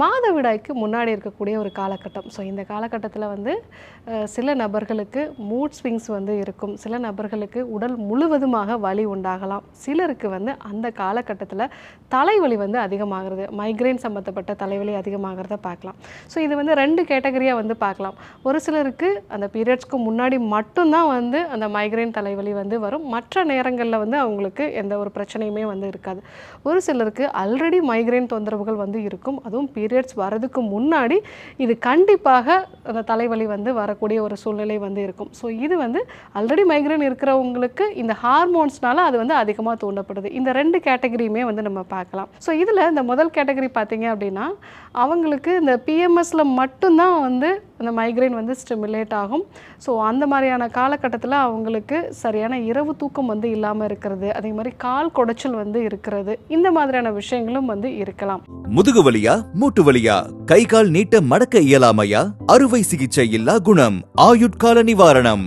மாதவிடாய்க்கு முன்னாடி இருக்கக்கூடிய ஒரு காலகட்டம். ஸோ இந்த காலகட்டத்தில் வந்து சில நபர்களுக்கு மூட் ஸ்விங்ஸ் வந்து இருக்கும். சில நபர்களுக்கு உடல் முழுவதுமாக வலி உண்டாகலாம். சிலருக்கு வந்து அந்த காலகட்டத்தில் தலைவலி வந்து அதிகமாகிறது. மைக்ரைன் சம்மந்தப்பட்ட தலைவலி அதிகமாகிறத பார்க்கலாம். ஸோ இது வந்து ரெண்டு கேட்டகரியாக வந்து பார்க்கலாம். ஒரு சிலருக்கு அந்த பீரியட்ஸ்க்கு முன்னாடி மட்டும்தான் வந்து அந்த மைக்ரைன் தலைவலி வந்து வரும். மற்ற நேரங்களில் வந்து அவங்களுக்கு எந்த ஒரு பிரச்சனையுமே வந்து இருக்காது. ஒரு சிலருக்கு ஆல்ரெடி மைக்ரைன் தொந்தரவுகள் வந்து இருக்கும். அதுவும் பீரியட்ஸ் வரதுக்கு முன்னாடி இது கண்டிப்பாக அந்த தலைவலி வந்து வரக்கூடிய ஒரு சூழ்நிலை வந்து இருக்கும். ஸோ இது வந்து ஆல்ரெடி மைக்ரைன் இருக்கிறவங்களுக்கு இந்த ஹார்மோன்ஸ்னால அது வந்து அதிகமாக தூண்டப்படுது. இந்த ரெண்டு கேட்டகரியுமே வந்து நம்ம பார்க்கலாம். ஸோ இதில் இந்த முதல் கேட்டகரி பார்த்தீங்க அப்படின்னா அவங்களுக்கு இந்த பிஎம்எஸில் மட்டும்தான் வந்து அந்த மைக்ரைன் வந்து ஸ்டிமுலேட் ஆகும். ஸோ அந்த மாதிரியான காலகட்டத்தில் அவங்களுக்கு சரியான இரவு தூக்கம் வந்து இல்லாமல் இருக்கிறது. அதே மாதிரி கால் குடைச்சல் வந்து இருக்கிறது. இந்த மாதிரியான விஷயங்களும் வந்து இருக்கலாம். முதுகு வலியா மூட்டு வலியா கை கால் நீட்ட மடக்க இயலாமையா? அறுவை சிகிச்சை இல்லா குணம்? ஆயுட்கால நிவாரணம்?